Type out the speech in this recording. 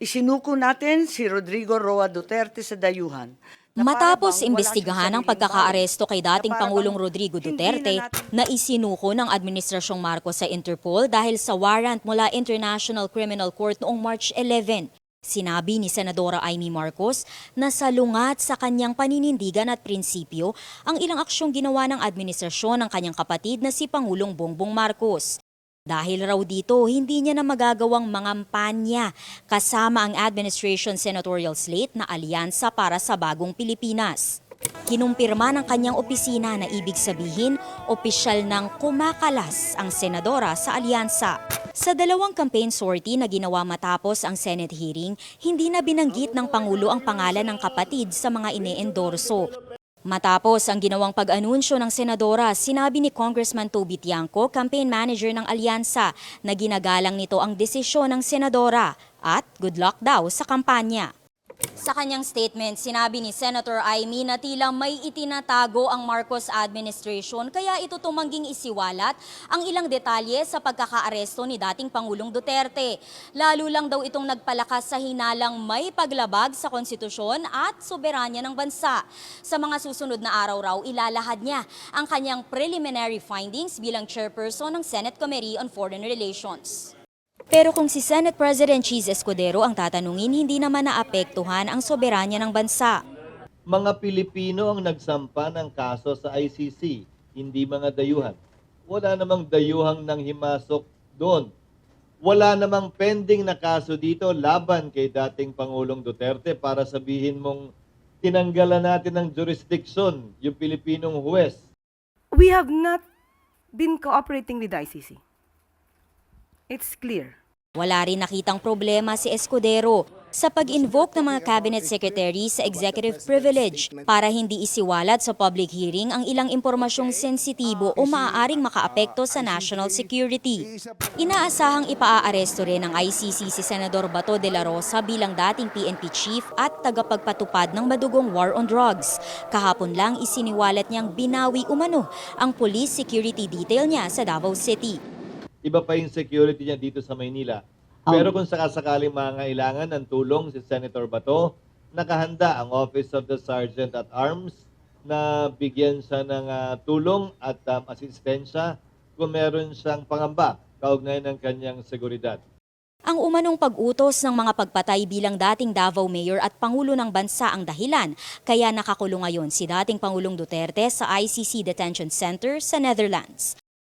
Isinuko natin si Rodrigo Roa Duterte sa dayuhan. Matapos imbestigahan ang pagkakaaresto kay dating Pangulong Rodrigo Duterte na isinuko ng Administrasyong Marcos sa Interpol dahil sa warrant mula International Criminal Court noong March 11. Sinabi ni Senadora Amy Marcos na salungat sa kanyang paninindigan at prinsipyo ang ilang aksyong ginawa ng administrasyon ng kanyang kapatid na si Pangulong Bongbong Marcos. Dahil raw dito, hindi niya na magagawang mangampanya kasama ang administration senatorial slate na alyansa para sa bagong Pilipinas. Kinumpirma ng kanyang opisina na ibig sabihin, opisyal ng kumakalas ang senadora sa alyansa. Sa dalawang campaign sortie na ginawa matapos ang Senate hearing, hindi na binanggit ng Pangulo ang pangalan ng kapatid sa mga ine-endorso. Matapos ang ginawang pag-anunsyo ng senadora, sinabi ni Congressman Toby Tiangco, campaign manager ng alyansa, na ginagalang nito ang desisyon ng senadora at good luck daw sa kampanya. Sa kanyang statement, sinabi ni Senator Amy na tila may itinatago ang Marcos administration kaya ito tumangging isiwalat ang ilang detalye sa pagkakaaresto ni dating Pangulong Duterte. Lalo lang daw itong nagpalakas sa hinalang may paglabag sa konstitusyon at soberanya ng bansa. Sa mga susunod na araw raw, ilalahad niya ang kanyang preliminary findings bilang chairperson ng Senate Committee on Foreign Relations. Pero kung si Senate President Cheese Escudero ang tatanungin, hindi naman naapektuhan ang soberanya ng bansa. Mga Pilipino ang nagsampa ng kaso sa ICC, hindi mga dayuhan. Wala namang dayuhang nang himasok doon. Wala namang pending na kaso dito laban kay dating Pangulong Duterte para sabihin mong tinanggalan natin ng jurisdiction yung Pilipinong huwes. We have not been cooperating with the ICC. It's clear. Wala rin nakitang problema si Escudero sa pag-invoke ng mga cabinet secretary sa executive privilege para hindi isiwalat sa public hearing ang ilang impormasyong sensitibo o maaaring makaapekto sa national security. Inaasahang ipaaaresto rin ng ICC si Senador Bato de la Rosa bilang dating PNP chief at tagapagpatupad ng madugong war on drugs. Kahapon lang isiniwalat niyang binawi umano ang police security detail niya sa Davao City. Iba pa yung security niya dito sa Maynila. Pero kung sakasakaling mangailangan ng tulong si Senator Bato, nakahanda ang Office of the Sergeant at Arms na bigyan siya ng ah, tulong at um, asistensya kung meron siyang pangamba kaugnay ng kanyang seguridad. Ang umanong pag-utos ng mga pagpatay bilang dating Davao Mayor at Pangulo ng Bansa ang dahilan, kaya nakakulong ngayon si dating Pangulong Duterte sa ICC Detention Center sa Netherlands.